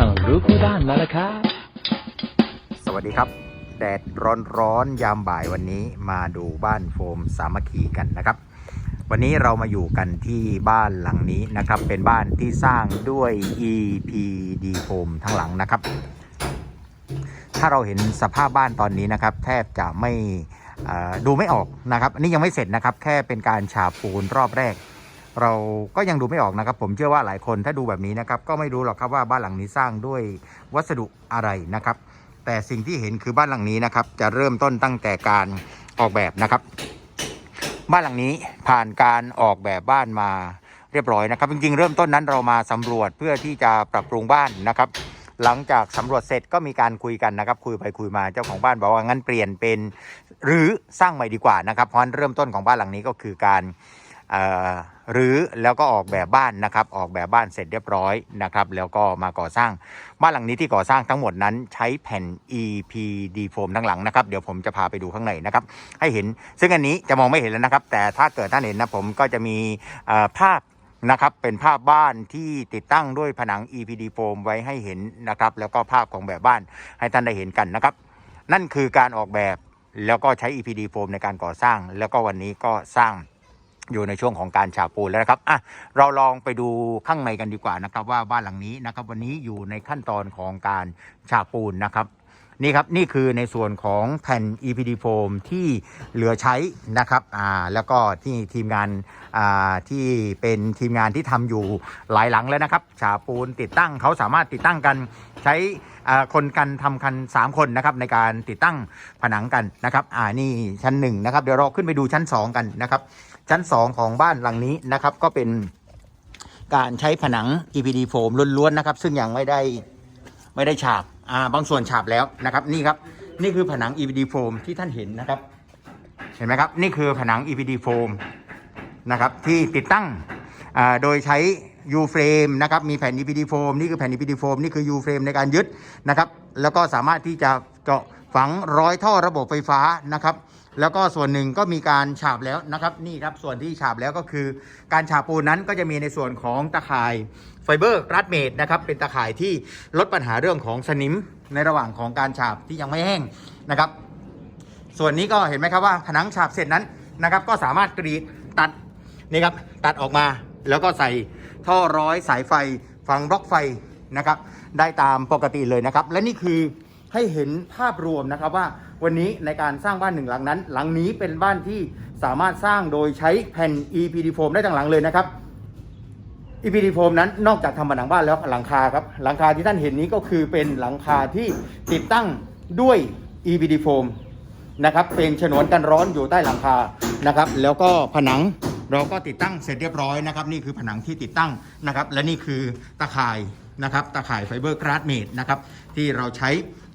ช่างรู้คู่บ้านมาแล้วครับ สวัสดีครับ แดดร้อนๆยามบ่ายวันนี้มาดูบ้านโฟมสามัคคีกันนะครับ วันนี้เรามาอยู่กันที่บ้านหลังนี้นะครับ เป็นบ้านที่สร้างด้วย EPD โฟมทั้งหลังนะครับ ถ้าเราเห็นสภาพบ้านตอนนี้นะครับ แทบจะไม่ดูไม่ออกนะครับอันนี้ยังไม่เสร็จนะครับ แค่เป็นการฉาบปูนรอบแรก เราก็ยังดูไม่ออกนะครับ ผมเชื่อว่าหลายคนถ้าดูแบบนี้นะครับ ก็ไม่รู้หรอกครับว่าบ้านหลังนี้สร้างด้วยวัสดุอะไรนะครับ แต่สิ่งที่เห็นคือบ้านหลังนี้นะครับ จะเริ่มต้นตั้งแต่การออกแบบนะครับ บ้านหลังนี้ผ่านการออกแบบบ้านมาเรียบร้อยนะครับ จริงๆ เริ่มต้นนั้นเรามาสำรวจเพื่อที่จะปรับปรุงบ้านนะครับ หลังจากสำรวจเสร็จก็มีการคุยกันนะครับ คุยไปคุยมาเจ้าของบ้านบอกว่างั้นเปลี่ยนเป็น หรือสร้างใหม่ดีกว่านะครับเพราะเริ่มต้นของบ้านหลังนี้ก็คือการ รือแล้วก็ออกแบบบ้านนะครับ ออกแบบบ้านเสร็จเรียบร้อยนะครับ แล้วก็มาก่อสร้าง บ้านหลังนี้ที่ก่อสร้างทั้งหมดนั้นใช้แผ่น EPD โฟมทั้งหลังนะครับ เดี๋ยวผมจะพาไปดูข้างในนะครับ ให้เห็น ซึ่งอันนี้จะมองไม่เห็นแล้วนะครับ แต่ถ้าเกิดท่านเห็นนะผมก็จะมีภาพนะครับ เป็นภาพบ้านที่ติดตั้งด้วยผนัง EPD โฟมไว้ให้เห็นนะครับ แล้วก็ภาพของแบบบ้านให้ท่านได้เห็นกันนะครับ นั่นคือการออกแบบแล้วก็ใช้ EPD โฟมในการก่อสร้าง แล้วก็วันนี้ก็สร้าง อยู่ในช่วงของการฉาบปูนแล้วนะครับอะเราลองไปดูข้างในกันดีกว่านะครับ ว่าบ้านหลังนี้นะครับ วันนี้อยู่ในขั้นตอนของการฉาบปูนนะครับ นี่ครับนี่คือในส่วนของแผ่น EPD โฟมที่เหลือใช้นะครับอ่าแล้วก็ที่ทีมงานอ่าที่เป็นทีมงานที่ทำอยู่หลายหลังแล้วนะครับ ฉาบปูนติดตั้งเขาสามารถติดตั้งกันใช้อ่าคนกันทำกัน 3 คนนะครับในการติดตั้งผนังกันนะครับอ่านี่ชั้นหนึ่งนะครับเดี๋ยวเราขึ้นไปดูชั้น 2 กันนะครับ ชั้น 2 ของบ้านหลังนี้นะครับก็เป็นการใช้ผนัง EPD โฟมล้วนๆนะครับ ซึ่งยังไม่ได้ไม่ได้ฉาบ อ่าบางส่วนฉาบแล้วนะครับนี่ครับนี่คือผนัง EPD โฟมที่ท่านเห็นนะครับ เห็นไหมครับ นี่คือผนัง EPD โฟมนะครับที่ติดตั้งโดยใช้ U frame นะครับมีแผ่น EPD โฟมนี่คือแผ่น EPD โฟมนี่คือ U frame ในการยึดนะครับแล้วก็สามารถที่จะเจาะ ฝังร้อยท่อระบบไฟฟ้านะครับ แล้วก็ส่วนหนึ่งก็มีการฉาบแล้วนะครับ นี่ครับส่วนที่ฉาบแล้วก็คือ การฉาบปูนนั้นก็จะมีในส่วนของตะข่ายไฟเบอร์รัดเมดนะครับ เป็นตะข่ายที่ลดปัญหาเรื่องของสนิมในระหว่างของการฉาบที่ยังไม่แห้งนะครับ ส่วนนี้ก็เห็นไหมครับว่าผนังฉาบเสร็จนั้นนะครับ ก็สามารถกรีดตัดนี่ครับตัดออกมาแล้วก็ใส่ท่อร้อยสายไฟฝังบล็อกไฟนะครับ ได้ตามปกติเลยนะครับ และนี่คือ ให้เห็นภาพรวมนะครับว่าวันนี้ในการสร้างบ้านหนึ่งหลังนั้น หลังนี้เป็นบ้านที่สามารถสร้างโดยใช้แผ่น EPD โฟมได้ทั้งหลังเลยนะครับ EPD โฟมนั้นนอกจากทำผนังบ้านแล้วหลังคาครับหลังคาที่ท่านเห็นนี้ก็คือเป็นหลังคาที่ติดตั้งด้วย EPD โฟมนะครับเป็นฉนวนกันร้อนอยู่ใต้หลังคานะครับ แล้วก็ผนังเราก็ติดตั้งเสร็จเรียบร้อยนะครับ นี่คือผนังที่ติดตั้งนะครับ และนี่คือตะข่ายนะครับตะข่ายไฟเบอร์กราดเมดนะครับที่เราใช้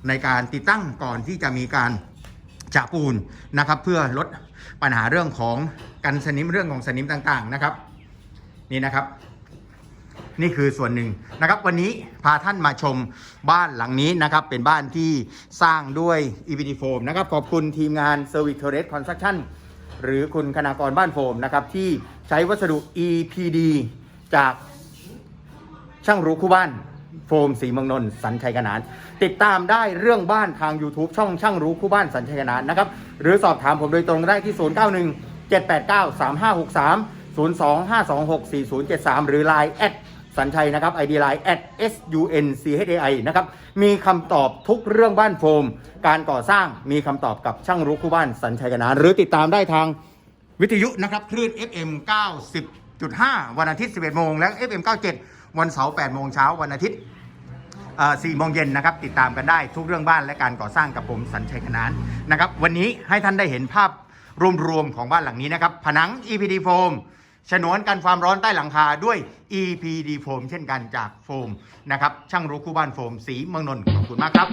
ในการติดตั้งก่อนที่จะมีการฉาปูนนะครับ เพื่อลดปัญหาเรื่องของกันสนิมเรื่องของสนิมต่างๆนะครับ นี่นะครับ นี่คือส่วนหนึ่งนะครับ วันนี้พาท่านมาชมบ้านหลังนี้นะครับ เป็นบ้านที่สร้างด้วย EPD Foam นะครับ ขอบคุณทีมงาน Service t o r r e s Construction หรือคุณคณากรบ้านโฟมนะครับ ที่ใช้วัสดุ EPD จากช่างรู้คู่บ้าน โฟมสีเมืองนนท์สัญชัยขนาน ติดตามได้เรื่องบ้านทาง YouTube ช่องช่างรู้คู่บ้านสัญชัยขนานนะครับ หรือสอบถามผมโดยตรงได้ที่ 091 789 3563 02526 4073 หรือ Line แอดสัญชัยนะครับ ID Line SUNCHAI นะครับ มีคำตอบทุกเรื่องบ้านโฟม การก่อสร้างมีคำตอบกับช่างรู้คู่บ้านสัญชัยขนาน หรือติดตามได้ทางวิทยุนะครับ คลื่น FM 90.5 วันอาทิตย์ 11 โมง และ FM 97 วันเสาร์8โมงเช้าวันอาทิตย์เอ่อ4โมงเย็นนะครับ ติดตามกันได้ทุกเรื่องบ้านและการก่อสร้างกับผมสัญชัยขนานนะครับ วันนี้ให้ท่านได้เห็นภาพรวมๆของบ้านหลังนี้นะครับ ผนัง EPD โฟมฉนวนกันความร้อนใต้หลังคาด้วย EPD โฟมเช่นกันจากโฟมนะครับ ช่างรู้คู่บ้านโฟมสีเมืองนนท์ขอบคุณมากครับ